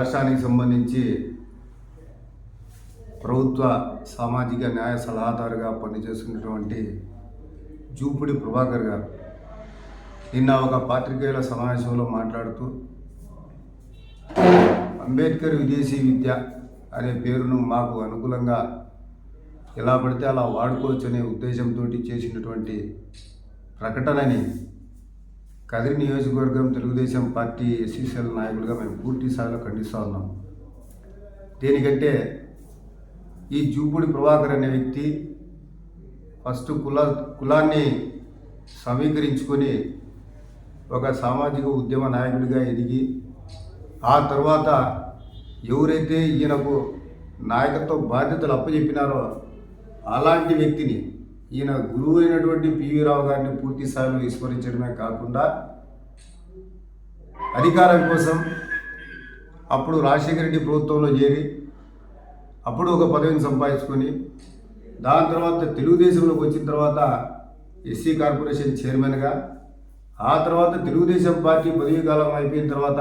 రాష్ట్రానికి సంబంధించి ప్రభుత్వ సామాజిక న్యాయ సలహాదారుగా పనిచేస్తున్నటువంటి జూపుడి ప్రభాకర్ గారు. నిన్న ఒక పాత్రికేయుల సమావేశంలో మాట్లాడుతూ అంబేద్కర్ విదేశీ విద్య అనే పేరును మాకు అనుకూలంగా ఎలా పడితే అలా వాడుకోవచ్చు అనే ఉద్దేశంతో చేసినటువంటి ప్రకటనని కదిరి నియోజకవర్గం తెలుగుదేశం పార్టీ ఎస్సీసీఎల్ నాయకులుగా మేము పూర్తి స్థాయిలో ఖండిస్తూ ఉన్నాం. దేనికంటే ఈ జూపుడి ప్రభాకర్ అనే వ్యక్తి ఫస్ట్ కుల కులాన్ని సమీకరించుకొని ఒక సామాజిక ఉద్యమ నాయకుడిగా ఎదిగి ఆ తర్వాత ఎవరైతే ఈయనకు నాయకత్వ బాధ్యతలు అప్పచెప్పినారో అలాంటి వ్యక్తిని ఈయన గురువు అయినటువంటి పివి రావు గారిని పూర్తి స్థాయిలో విస్మరించడమే కాకుండా అధికారం కోసం అప్పుడు రాజశేఖర రెడ్డి ప్రభుత్వంలో చేరి అప్పుడు ఒక పదవిని సంపాదించుకొని దాని తర్వాత తెలుగుదేశంలోకి వచ్చిన తర్వాత ఎస్సీ కార్పొరేషన్ చైర్మన్గా ఆ తర్వాత తెలుగుదేశం పార్టీ పదవీ కాలం అయిపోయిన తర్వాత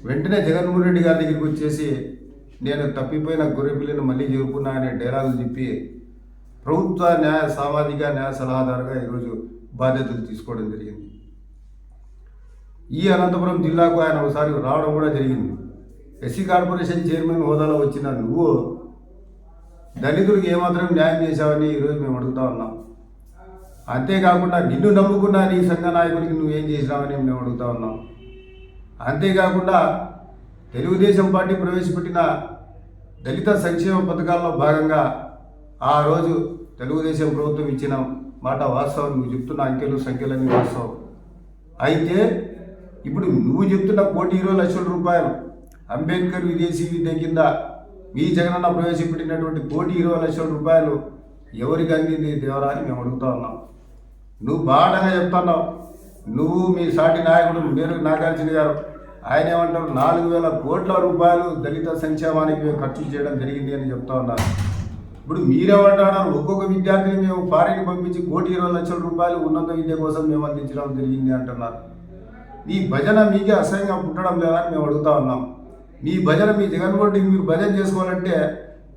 వెంటనే జగన్మోహన్ రెడ్డి గారి దగ్గరికి వచ్చేసి నేను తప్పిపోయిన గొర్రె పిల్లను మళ్ళీ చేరుకున్నా అనే డైలాగులు చెప్పి ప్రభుత్వ న్యాయ సామాజిక న్యాయ సలహాదారుగా ఈరోజు బాధ్యతలు తీసుకోవడం జరిగింది. ఈ అనంతపురం జిల్లాకు ఆయన ఒకసారి రావడం కూడా జరిగింది. ఎస్సీ కార్పొరేషన్ చైర్మన్ హోదాలో వచ్చిన నువ్వు దళితులకు ఏమాత్రం న్యాయం చేశావని ఈరోజు మేము అడుగుతా ఉన్నాం. అంతేకాకుండా నిన్ను నమ్ముకున్న నీ సంఘ నాయకుడికి నువ్వేం చేసినావని మేము అడుగుతా ఉన్నాం. అంతేకాకుండా తెలుగుదేశం పార్టీ ప్రవేశపెట్టిన దళిత సంక్షేమ పథకాల్లో భాగంగా ఆ రోజు తెలుగుదేశం ప్రభుత్వం ఇచ్చిన మాట వాస్తవం. నువ్వు చెప్తున్న అంకెలు సంఖ్యలన్నీ వాస్తవం. అయితే ఇప్పుడు నువ్వు చెప్తున్న కోటి ఇరవై లక్షల రూపాయలు అంబేద్కర్ విదేశీ విద్య కింద మీ జగనన్న ప్రవేశపెట్టినటువంటి కోటి ఇరవై లక్షల రూపాయలు ఎవరికి అందింది దేవరా అని మేము అడుగుతా ఉన్నాం. నువ్వు బాగా చెప్తున్నావు. నువ్వు మీ సాటి నాయకుడు మీరు నాగార్జున గారు. ఆయన ఏమంటారు? నాలుగు వేల కోట్ల రూపాయలు దళిత సంక్షేమానికి మేము ఖర్చు చేయడం జరిగింది అని చెప్తా ఉన్నారు. ఇప్పుడు మీరేమంటున్నారు? ఒక్కొక్క విద్యార్థిని మేము ఫారిన్ పంపించి కోటి ఇరవై లక్షల రూపాయలు ఉన్నత విద్య కోసం మేము అందించడం జరిగింది అంటున్నారు. మీ భజన మీకే అసహ్యంగా పుట్టడం లేదని మేము అడుగుతా ఉన్నాం. మీ భజన మీ జగన్మోహన్ రెడ్డికి మీరు భజన చేసుకోవాలంటే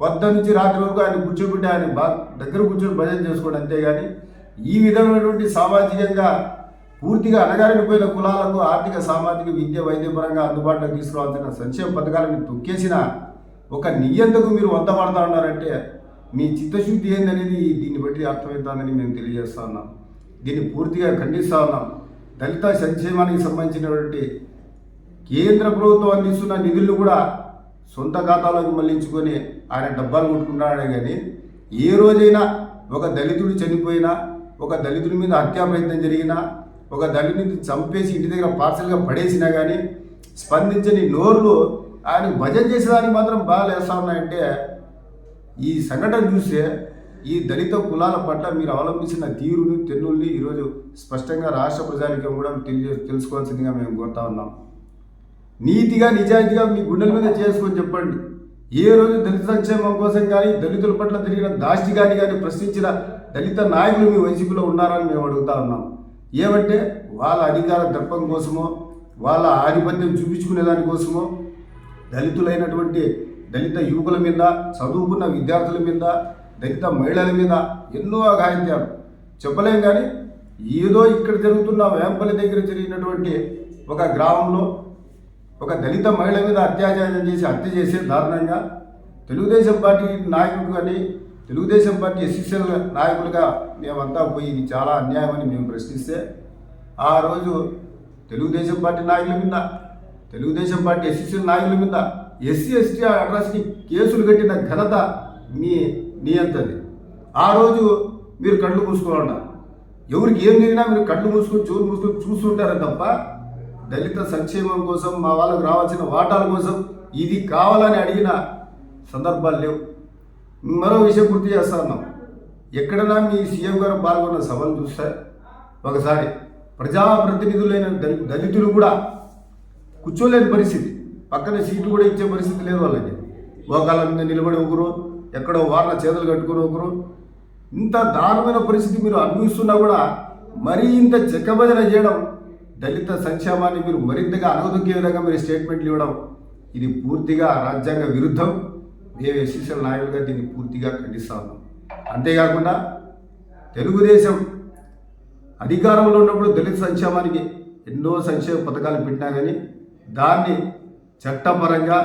పొద్దు నుంచి రాత్రి వరకు ఆయన కూర్చోబెట్టి ఆయన బా దగ్గర కూర్చొని భజన చేసుకోండి అంతేగాని ఈ విధమైనటువంటి సామాజికంగా పూర్తిగా అణగారిపోయిన కులాలకు ఆర్థిక సామాజిక విద్య వైద్యపరంగా అందుబాటులోకి తీసుకురావాల్సిన సంక్షేమ పథకాలను తొక్కేసిన ఒక నియంతకు మీరు వంతపడతా ఉన్నారంటే మీ చిత్తశుద్ధి ఏందనేది దీన్ని బట్టి అర్థమవుతుందని మేము తెలియజేస్తా ఉన్నాం. దీన్ని పూర్తిగా ఖండిస్తా ఉన్నాం. దళిత సంక్షేమానికి సంబంధించినటువంటి కేంద్ర ప్రభుత్వం అందిస్తున్న నిధులు కూడా సొంత ఖాతాలోకి మళ్ళించుకొని ఆయన డబ్బాలు కొట్టుకుంటాడే కానీ ఏ రోజైనా ఒక దళితుడు చనిపోయినా ఒక దళితుడి మీద హత్యా ప్రయత్నం జరిగినా ఒక దళితుడిని చంపేసి ఇంటి దగ్గర పార్సల్గా పడేసినా కానీ స్పందించని నోర్లు ఆయన భజన చేసేదానికి మాత్రం బాగా లేస్తా ఉన్నాయంటే ఈ సంఘటన చూస్తే ఈ దళిత కులాల పట్ల మీరు అవలంబించిన తీరుని తెన్నుల్ని ఈరోజు స్పష్టంగా రాష్ట్ర ప్రజానికం కూడా తెలియ తెలుసుకోవాల్సిందిగా మేము కోరుతా ఉన్నాం. నీతిగా నిజాయితీగా మీ గుండెల మీద చేసుకొని చెప్పండి. ఏ రోజు దళిత సంక్షేమం కోసం కానీ దళితుల పట్ల జరిగిన దాష్టిగాని కానీ ప్రశ్నించిన దళిత నాయకులు మీ వైసీపీలో ఉన్నారని మేము అడుగుతా ఉన్నాం. ఏమంటే వాళ్ళ అధికార దర్పం కోసమో వాళ్ళ ఆధిపత్యం చూపించుకునే దానికోసమో దళితులైనటువంటి దళిత యువకుల మీద చదువుకున్న విద్యార్థుల మీద దళిత మహిళల మీద ఎన్నో అఘాయిత్యాలు. చెప్పలేం కానీ ఏదో ఇక్కడ జరుగుతున్న వేంపల్లి దగ్గర జరిగినటువంటి ఒక గ్రామంలో ఒక దళిత మహిళ మీద అత్యాచారం చేసి హత్య చేసే దారుణంగా తెలుగుదేశం పార్టీ నాయకులు కానీ తెలుగుదేశం పార్టీ ఎస్సీసీఎల్ నాయకులుగా మేమంతా పోయి ఇది చాలా అన్యాయమని మేము ప్రశ్నిస్తే ఆ రోజు తెలుగుదేశం పార్టీ నాయకుల మీద తెలుగుదేశం పార్టీ ఎస్సీసీఎల్ నాయకుల మీద ఎస్సీ ఎస్టీ అడ్రస్కి కేసులు కట్టిన ఘనత మీ నియంతది ఆ రోజు మీరు కళ్ళు మూసుకోవాలన్నా. ఎవరికి ఏం జరిగినా మీరు కళ్ళు మూసుకొని చూరు మూసుకొని చూస్తుంటారు తప్ప దళిత సంక్షేమం కోసం మా వాళ్ళకు రావాల్సిన వాటాల కోసం ఇది కావాలని అడిగిన సందర్భాలు లేవు. మరో విషయం గుర్తు చేస్తా ఉన్నాం. ఎక్కడైనా మీ సీఎం గారు పాల్గొన్న సభలు చూస్తే ఒకసారి ప్రజాప్రతినిధులైన దళితులు కూడా కూర్చోలేని పరిస్థితి. పక్కన సీట్లు కూడా ఇచ్చే పరిస్థితి లేదు వాళ్ళకి. మోకాళ్ళ మీద నిలబడి ఒకరు ఎక్కడో వారణ చేతులు కట్టుకుని ఒకరు. ఇంత దారుణమైన పరిస్థితి మీరు అనుభవిస్తున్నా కూడా మరీ ఇంత చెక్కభజన చేయడం దళిత సంక్షేమాన్ని మీరు మరింతగా అనగదొక్కే విధంగా మీరు స్టేట్మెంట్లు ఇవ్వడం ఇది పూర్తిగా రాజ్యాంగ విరుద్ధం. మేము ఎస్సీసీఎల్ నాయకులుగా దీన్ని పూర్తిగా ఖండిస్తా ఉన్నాం. అంతేకాకుండా తెలుగుదేశం అధికారంలో ఉన్నప్పుడు దళిత సంక్షేమానికి ఎన్నో సంక్షేమ పథకాలు పెట్టినా కానీ దాన్ని చట్టపరంగా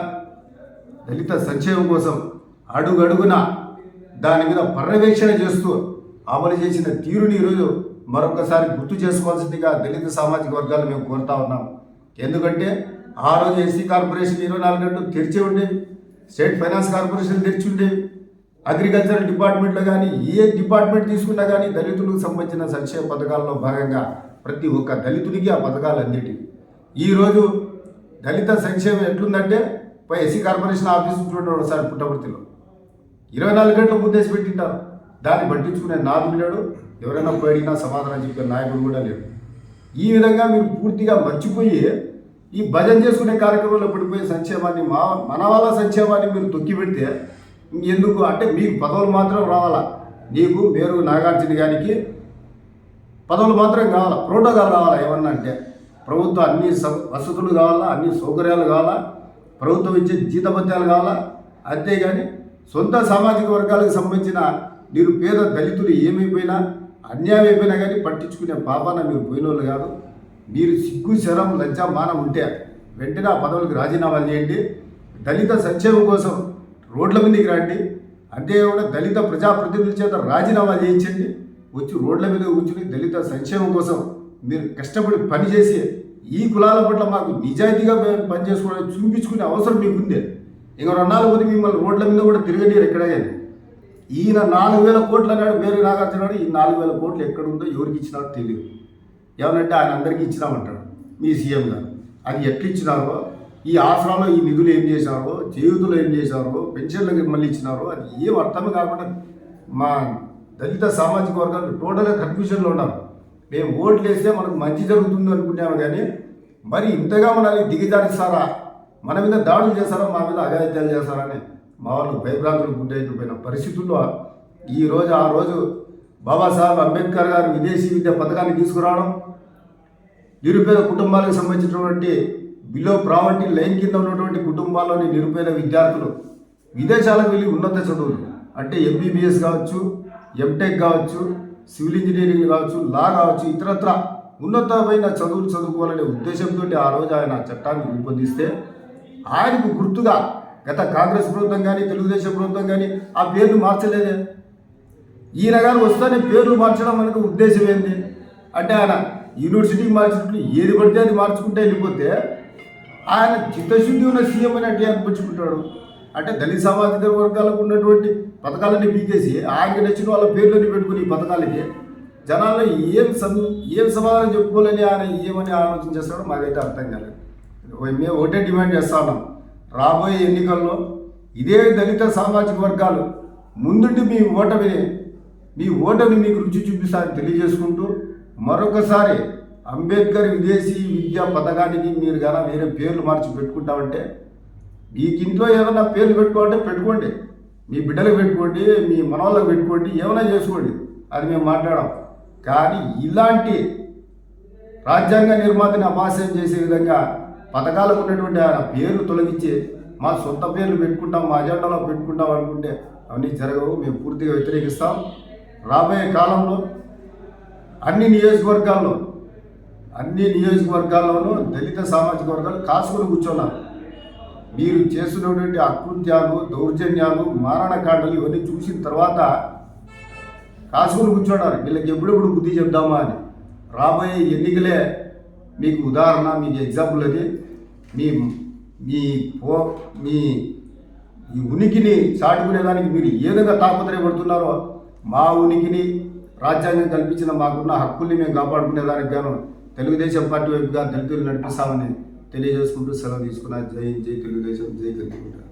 దళిత సంక్షేమం కోసం అడుగడుగున దాని మీద పర్యవేక్షణ చేస్తూ అమలు చేసిన తీరుని ఈరోజు మరొకసారి గుర్తు చేసుకోవాల్సిందిగా దళిత సామాజిక వర్గాలు మేము కోరుతా ఉన్నాం. ఎందుకంటే ఆ రోజు ఎస్సీ కార్పొరేషన్ ఇరవై నాలుగు గంటలు తెరిచి ఉండేవి స్టేట్ ఫైనాన్స్ కార్పొరేషన్ తెరిచి ఉండేవి అగ్రికల్చర్ డిపార్ట్మెంట్లో కానీ ఏ డిపార్ట్మెంట్ తీసుకున్నా కానీ దళితులకు సంబంధించిన సంక్షేమ పథకాల్లో భాగంగా ప్రతి ఒక్క దళితుడికి ఆ పథకాలు అందేటివి ఈరోజు దళిత సంక్షేమం ఎట్లుందంటే పై ఎస్సీ కార్పొరేషన్ ఆఫీస్ చూడండి ఒకసారి పుట్టపర్తిలో. ఇరవై నాలుగు గంటలు ముద్దేసి పెట్టింటారు. దాన్ని పట్టించుకునే నాదుడు లేడు ఎవరైనా పోయినా సమాధానం చెప్పే నాయకుడు కూడా లేడు. ఈ విధంగా మీరు పూర్తిగా మర్చిపోయి ఈ భజన చేసుకునే కార్యక్రమంలో పడిపోయే సంక్షేమాన్ని మా మన వాళ్ళ సంక్షేమాన్ని మీరు తొక్కి పెడితే ఎందుకు అంటే మీకు పదవులు మాత్రం రావాలా? నీకు మేరు నాగార్జున గారికి పదవులు మాత్రం కావాలా? ప్రోటోకాల్ రావాలా ఏమన్నా అంటే? ప్రభుత్వం అన్ని వసతులు కావాలా అన్ని సౌకర్యాలు కావాలా ప్రభుత్వం ఇచ్చే జీతభత్యాలు కావాలా? అంతేగాని సొంత సామాజిక వర్గాలకు సంబంధించిన మీరు పేద దళితులు ఏమైపోయినా అన్యాయం అయిపోయినా కానీ పట్టించుకునే పాపాన మీరు పోయిన వాళ్ళు కాదు. మీరు సిగ్గు శరం లజ్జ మానం ఉంటే వెంటనే ఆ పదవులకు రాజీనామాలు చేయండి. దళిత సంక్షేమం కోసం రోడ్ల మీదకి రండి. అంతేకాకుండా దళిత ప్రజాప్రతినిధుల చేత రాజీనామా చేయించండి. వచ్చి రోడ్ల మీద కూర్చుని దళిత సంక్షేమం కోసం మీరు కష్టపడి పనిచేసి ఈ కులాల పట్ల మాకు నిజాయితీగా మేము పనిచేసుకోవడానికి చూపించుకునే అవసరం మీకుందే ఇంకా రెండాలు పోతే మిమ్మల్ని రోడ్ల మీద కూడా తిరగనీరు ఎక్కడ ఈయన నాలుగు వేల కోట్లు అన్నాడు వేరే నాగార్జున ఈ నాలుగు వేల కోట్లు ఎక్కడుందో ఎవరికి ఇచ్చినారో తెలియదు. ఏమనంటే ఆయన అందరికీ ఇచ్చినామంటాడు మీ సీఎం గారు. అది ఎట్లా ఇచ్చినారో ఈ ఆసరాలో ఈ నిధులు ఏం చేశారో చేయూతులు ఏం చేశారో పెన్షన్లకు మళ్ళీ ఇచ్చినారో అది ఏం అర్థం కాకుండా మా దళిత సామాజిక వర్గాలు టోటల్గా కన్ఫ్యూజన్లో ఉన్నారు. మేము ఓట్లు వేస్తే మనకు మంచి జరుగుతుంది అనుకున్నాము కానీ మరి ఇంతగా మనల్ని దిగజారిస్తారా మన మీద దాడులు చేస్తారా? మా మీద అఘాయిత్యాలు చేస్తారని మా వాళ్ళు భయభ్రాంతులు గుండైపోయిన పరిస్థితుల్లో ఈ రోజు ఆ రోజు బాబాసాహెబ్ అంబేద్కర్ గారు విదేశీ విద్య పథకాన్ని తీసుకురావడం నిరుపేద కుటుంబాలకు సంబంధించినటువంటి బిలో ప్రావర్టీ లైన్ కింద ఉన్నటువంటి కుటుంబాల్లోని నిరుపేద విద్యార్థులు విదేశాలకు వెళ్ళి ఉన్నత చదువులు అంటే ఎంబీబీఎస్ కావచ్చు ఎంటెక్ కావచ్చు సివిల్ ఇంజనీరింగ్ కావచ్చు లా కావచ్చు ఇతరత్ర ఉన్నతమైన చదువులు చదువుకోవాలనే ఉద్దేశంతో ఆ రోజు ఆయన చట్టాన్ని రూపొందిస్తే ఆయనకు గుర్తుగా గత కాంగ్రెస్ ప్రభుత్వం కానీ తెలుగుదేశం ప్రభుత్వం కానీ ఆ పేర్లు మార్చలేదే. ఈయన గారు వస్తేనే పేర్లు మార్చడం మనకు ఉద్దేశం ఏంది? అంటే ఆయన యూనివర్సిటీకి మార్చుకుంటే ఏది పడితే అది మార్చుకుంటే వెళ్ళిపోతే ఆయన చిత్తశుద్ధి ఉన్న సీఎం అని అంటే అనిపించుకుంటాడు. అంటే దళిత సామాజిక వర్గాలకు ఉన్నటువంటి పథకాలన్నీ పీకేసి ఆయనకి నచ్చిన వాళ్ళ పేర్లని పెట్టుకుని ఈ పథకాలకి జనాల్లో ఏం సం ఏం సమాధానం చెప్పుకోలేని ఆయన ఏమని ఆలోచన చేస్తాడో మాకైతే అర్థం కాలేదు. మేము ఒకటే డిమాండ్ చేస్తా ఉన్నాం. రాబోయే ఎన్నికల్లో ఇదే దళిత సామాజిక వర్గాలు ముందుండి మీ ఓటమిని మీ ఓటమి మీకు రుచి చూపిస్తారని తెలియజేసుకుంటూ మరొకసారి అంబేద్కర్ విదేశీ విద్యా పథకానికి మీరు కానీ వేరే పేర్లు మార్చి పెట్టుకుంటామంటే మీకు ఇంట్లో ఏమైనా పేర్లు పెట్టుకోవాలంటే పెట్టుకోండి. మీ బిడ్డలకు పెట్టుకోండి మీ మనవాళ్ళకి పెట్టుకోండి ఏమైనా చేసుకోండి. అది మేము మాట్లాడాం కానీ ఇలాంటి రాజ్యాంగ నిర్మాతని అపాస్యం చేసే విధంగా పథకాలకు ఉన్నటువంటి ఆయన పేర్లు తొలగించి మా సొంత పేర్లు పెట్టుకుంటాం మా అజెండాలో పెట్టుకుంటాం అనుకుంటే అవన్నీ జరగవు. మేము పూర్తిగా వ్యతిరేకిస్తాం. రాబోయే కాలంలో అన్ని నియోజకవర్గాల్లో అన్ని నియోజకవర్గాల్లోనూ దళిత సామాజిక వర్గాలు కాసుకొని కూర్చున్నారు. మీరు చేస్తున్నటువంటి అకృత్యాలు దౌర్జన్యాలు మారణకాండలు ఇవన్నీ చూసిన తర్వాత కాసుకుని కూర్చోడారు వీళ్ళకి ఎప్పుడెప్పుడు బుద్ధి చెప్దామా అని. రాబోయే ఎన్నికలే మీకు ఉదాహరణ మీకు ఎగ్జాంపుల్ అది. మీ మీ పో మీ ఈ ఉనికిని చాటుకునేదానికి మీరు ఏ విధంగా తాపత్రయపడుతున్నారో మా ఉనికిని రాజ్యాంగం కల్పించిన మాకున్న హక్కుల్ని మేము కాపాడుకునేదానికి గాను తెలుగుదేశం పార్టీ వైపుగా దళితులు నడిపిస్తామని తెలియజేసుకుంటూ సెలవు తీసుకున్న జై జై తెలుగుదేశం జై తెలుగుదేశం.